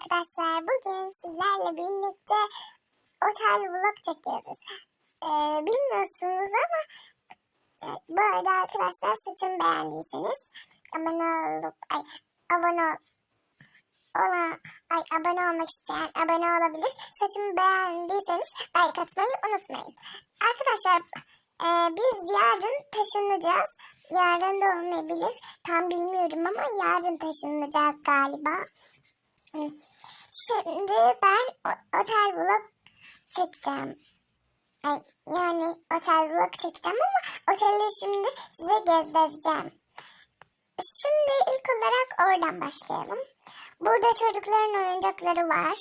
arkadaşlar. Bugün sizlerle birlikte otel vlog çekiyoruz. Ee, bilmiyorsunuz ama e, bu arada arkadaşlar saçımı beğendiyseniz abone olup ay, abone ol, ona, ay, abone olmak isteyen abone olabilir. Saçımı beğendiyseniz like atmayı unutmayın. Arkadaşlar e, biz yarın taşınacağız. Yarın da olmayabilir. Tam bilmiyorum ama yarın taşınacağız galiba. Şimdi ben otel vlog çekeceğim. Yani otel vlog çekeceğim ama oteli şimdi size gezdireceğim. Şimdi ilk olarak oradan başlayalım. Burada çocukların oyuncakları var.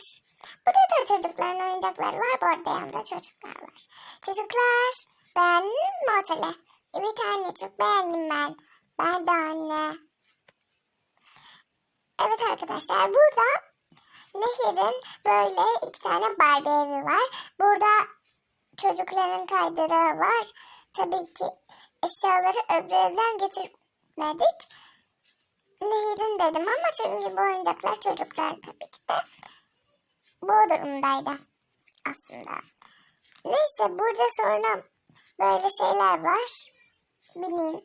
Burada da çocukların oyuncakları var. Bu arada yanında çocuklar var. Çocuklar beğendiniz mi oteli? Evet anne çok beğendim ben. Ben de anne. Evet arkadaşlar burada Nehir'in böyle iki tane Barbie evi var. Burada çocukların kaydırağı var. Tabii ki eşyaları öbür evden getirmedik. Nehir'in dedim ama çünkü bu oyuncaklar çocuklar tabii ki de. Bu durumdaydı aslında. Neyse burada sonra böyle şeyler var. Bileyim.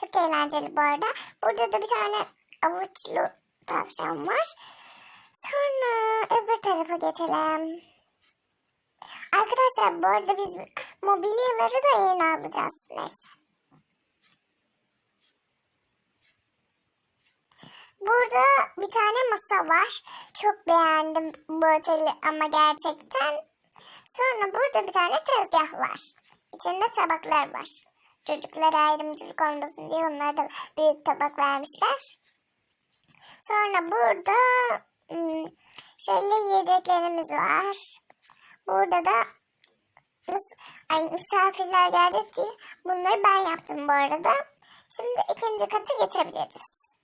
Çok eğlenceli bu arada. Burada da bir tane avuçlu tavşan var. Sonra öbür tarafa geçelim. Arkadaşlar bu arada biz mobilyaları da yeni alacağız. Neyse. Burada bir tane masa var. Çok beğendim bu oteli ama gerçekten. Sonra burada bir tane tezgah var. İçinde tabaklar var. Çocuklara ayrımcılık olmasın diye onlara da büyük tabak vermişler. Sonra burada şöyle yiyeceklerimiz var. Burada da ay, misafirler gelecek diye bunları ben yaptım bu arada. Şimdi ikinci katı geçebiliriz.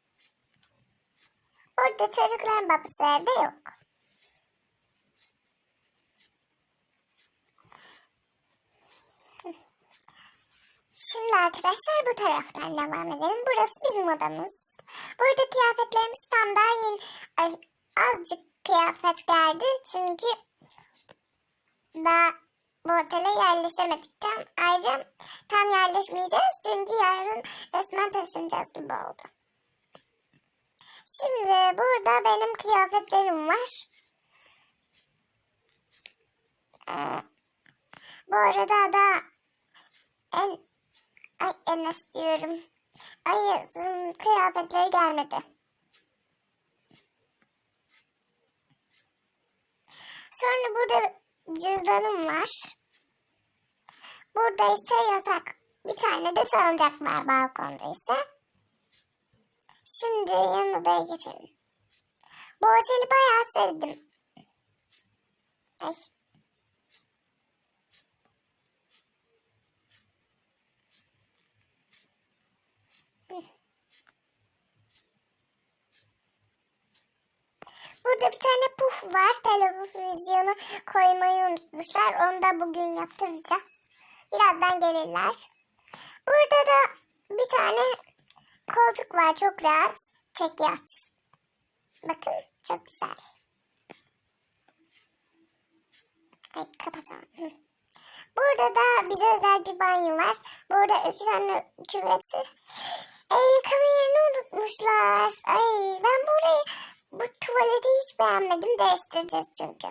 Burada çocukların babası evde yok. Şimdi arkadaşlar bu taraftan devam edelim. Burası bizim odamız. Burada kıyafetlerimiz tam daha yeni. Azıcık kıyafet geldi. Çünkü daha bu otele yerleşemedik. Tam, ayrıca tam yerleşmeyeceğiz. Çünkü yarın resmen taşınacağız gibi oldu. Şimdi burada benim kıyafetlerim var. Ee, bu arada da en ay Enes diyorum. Ayaz'ın kıyafetleri gelmedi. Sonra burada cüzdanım var. Burada ise yasak. Bir tane de salıncak var balkonda ise. Şimdi yan odaya geçelim. Bu oteli bayağı sevdim. Ay. Burada bir tane puf var. Televizyonu koymayı unutmuşlar. Onu da bugün yaptıracağız. Birazdan gelirler. Burada da bir tane koltuk var. Çok rahat. Çek yat. Bakın çok güzel. Ay kapatalım. Burada da bize özel bir banyo var. Burada iki tane küveti. El yıkama yerini unutmuşlar. Ay ben burayı bu tuvaleti hiç beğenmedim. Değiştireceğiz çünkü.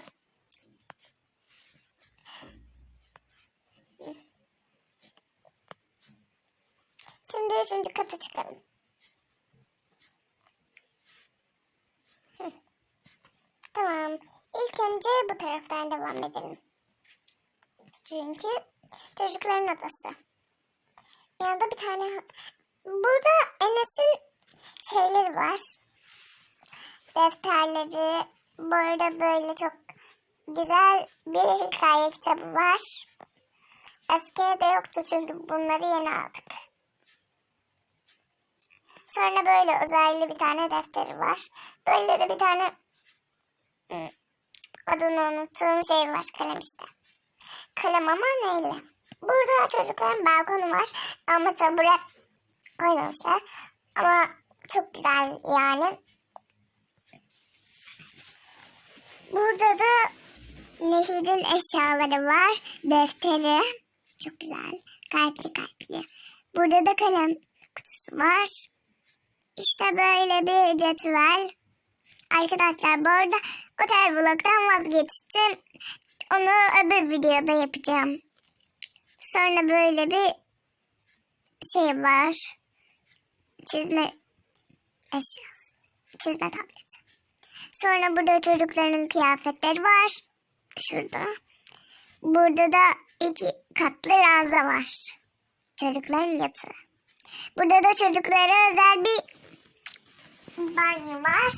Şimdi üçüncü kata çıkalım. Tamam. İlk önce bu taraftan devam edelim. Çünkü çocukların odası. Yanında bir tane... Burada Enes'in şeyleri var. Defterleri. Bu arada böyle çok güzel bir hikaye kitabı var. Eski evde yoktu çünkü bunları yeni aldık. Sonra böyle uzaylı bir tane defteri var. Böyle de bir tane adını unuttuğum şey var kalem işte. Kalem ama neyle? Burada çocukların balkonu var ama tabure koymamışlar. Ama çok güzel yani. Burada da Nehir'in eşyaları var. Defteri. Çok güzel. Kalpli kalpli. Burada da kalem kutusu var. İşte böyle bir cetvel. Arkadaşlar bu arada otel vlogdan vazgeçtim. Onu öbür videoda yapacağım. Sonra böyle bir şey var. Çizme eşyası. Çizme tableti. Sonra burada çocukların kıyafetleri var. Şurada. Burada da iki katlı ranza var. Çocukların yatağı. Burada da çocuklara özel bir banyo var.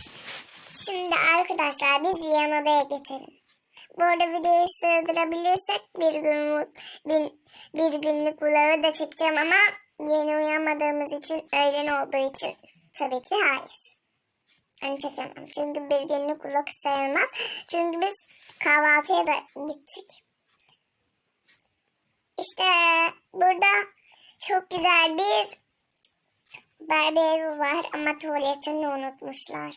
Şimdi arkadaşlar biz yan odaya geçelim. Bu arada videoyu sığdırabilirsek bir günlük, bir, bir günlük vlogu da çekeceğim ama yeni uyanmadığımız için öğlen olduğu için tabii ki hayır. Hani çekemem. Çünkü bir günlük vlog sayılmaz. Çünkü biz kahvaltıya da gittik. İşte burada çok güzel bir berber var ama tuvaletini unutmuşlar.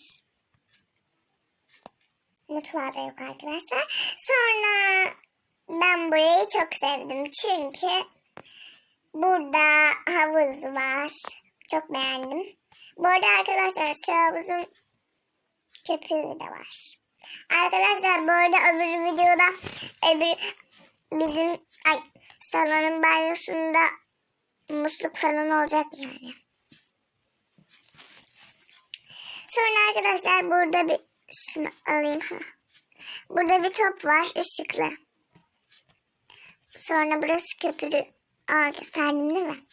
Mutfağı da yok arkadaşlar. Sonra ben burayı çok sevdim. Çünkü burada havuz var. Çok beğendim. Bu arada arkadaşlar şu havuzun köpüğü de var. Arkadaşlar bu arada öbür videoda öbür bizim ay salonun banyosunda musluk falan olacak yani. Sonra arkadaşlar burada bir şunu alayım. Ha. Burada bir top var ışıklı. Sonra burası köpürü. Aa gösterdim değil mi?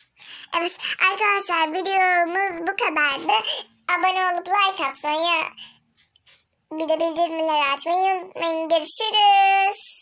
Evet arkadaşlar videomuz bu kadardı. Abone olup like atmayı bir de bildirimleri açmayı unutmayın. Görüşürüz.